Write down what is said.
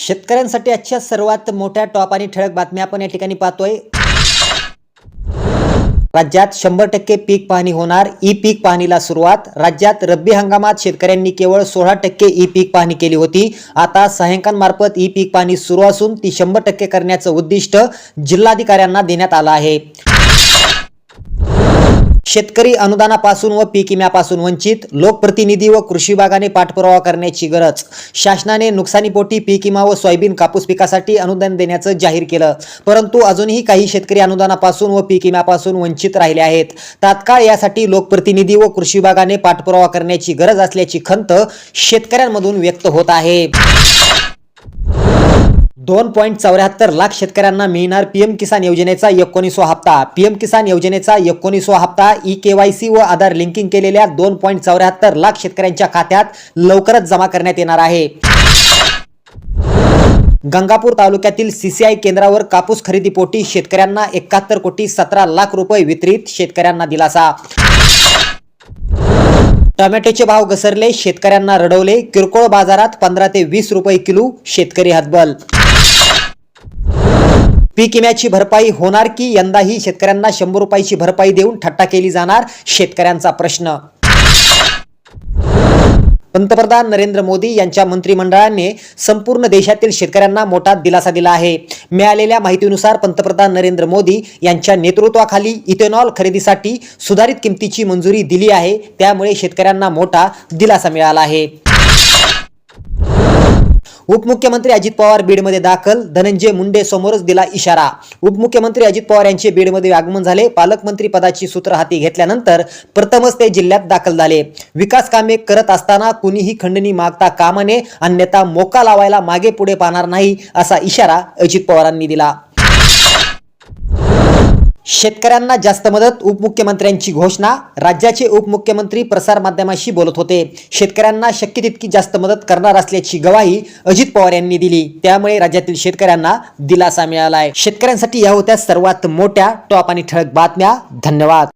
शेतकऱ्यांसाठी आजच्या सर्वात मोठ्या टॉप आणि ठळक बातम्या आपण या ठिकाणी पाहतोय. राज्यात शंभर टक्के पीक पाहणी होणार ई पीक पाहणीला सुरुवात. राज्यात रब्बी हंगामात शेतकऱ्यांनी केवळ सोळा टक्के ई पीक पाहणी केली होती. आता सहाय्यकांमार्फत ई पीक पाहणी सुरू असून ती शंभर टक्के करण्याचं उद्दिष्ट जिल्हाधिकाऱ्यांना देण्यात आलं आहे. शेतकरी अनुदानापासून व पीक विम्यापासून वंचित लोकप्रतिनिधी व कृषी विभागाने पाठपुरावा करण्याची गरज. शासनाने नुकसानीपोटी पीक विमा व सोयाबीन कापूस पिकासाठी अनुदान देण्याचं जाहीर केलं. परंतु अजूनही काही शेतकरी अनुदानापासून व पीक विम्यापासून वंचित राहिले आहेत. तात्काळ यासाठी लोकप्रतिनिधी व कृषी विभागाने पाठपुरावा करण्याची गरज असल्याची खंत शेतकऱ्यांमधून व्यक्त होत आहे. दोन पॉईंट चौऱ्याहत्तर लाख शेतकऱ्यांना मिळणार पीएम किसान योजनेचा एकोणीसवा हप्ता. पीएम किसान योजनेचा एकोणीसवा हप्ता ई के वाय सी व आधार लिंकिंग केलेल्या दोन पॉईंट चौऱ्याहत्तर लाख शेतकऱ्यांच्या खात्यात लवकरच जमा करण्यात येणार आहे. गंगापूर तालुक्यातील सीसीआय केंद्रावर कापूस खरेदीपोटी शेतकऱ्यांना एकाहत्तर कोटी सतरा लाख रुपये वितरित शेतकऱ्यांना दिलासा. टोमॅटोचे भाव घसरले शेतकऱ्यांना रडवले किरकोळ बाजारात पंधरा ते वीस रुपये किलो शेतकरी हतबल पीक विम्याची भरपाई होणार की यंदाही शेतकऱ्यांना शंभर रुपयाची भरपाई देऊन ठट्टा केली जाणार? शेतकऱ्यांचा प्रश्न. पंतप्रधान नरेंद्र मोदी यांच्या मंत्रिमंडळाने संपूर्ण देशातील शेतकऱ्यांना मोठा दिलासा दिला आहे. मिळालेल्या माहितीनुसार पंतप्रधान नरेंद्र मोदी यांच्या नेतृत्वाखाली इथेनॉल खरेदीसाठी सुधारित किमतीची मंजुरी दिली आहे. त्यामुळे शेतकऱ्यांना मोठा दिलासा मिळाला आहे. उपमुख्यमंत्री अजित पवार बीडमध्ये दाखल. धनंजय मुंडे समोरच दिला इशारा. उपमुख्यमंत्री अजित पवार यांचे बीडमध्ये आगमन झाले. पालकमंत्री पदाची सूत्र हाती घेतल्यानंतर प्रथमच ते जिल्ह्यात दाखल झाले. विकास कामे करत असताना कुणीही खंडणी मागता कामा नये. अन्यथा मोका लावायला मागे पुढे पाहणार नाही असा इशारा अजित पवारांनी दिला. शेतकऱ्यांना जास्त मदत उपमुख्यमंत्र्यांची घोषणा राज्याचे उपमुख्यमंत्री प्रसारमाध्यमाशी बोलत होते. शेतकऱ्यांना शक्य तितकी जास्त मदत करणार असल्याची ग्वाही अजित पवार यांनी दिली. त्यामुळे राज्यातील शेतकऱ्यांना दिलासा मिळाला आहे शेतकऱ्यांसाठी या होत्या सर्वात मोठ्या टॉप आणि ठळक बातम्या. धन्यवाद.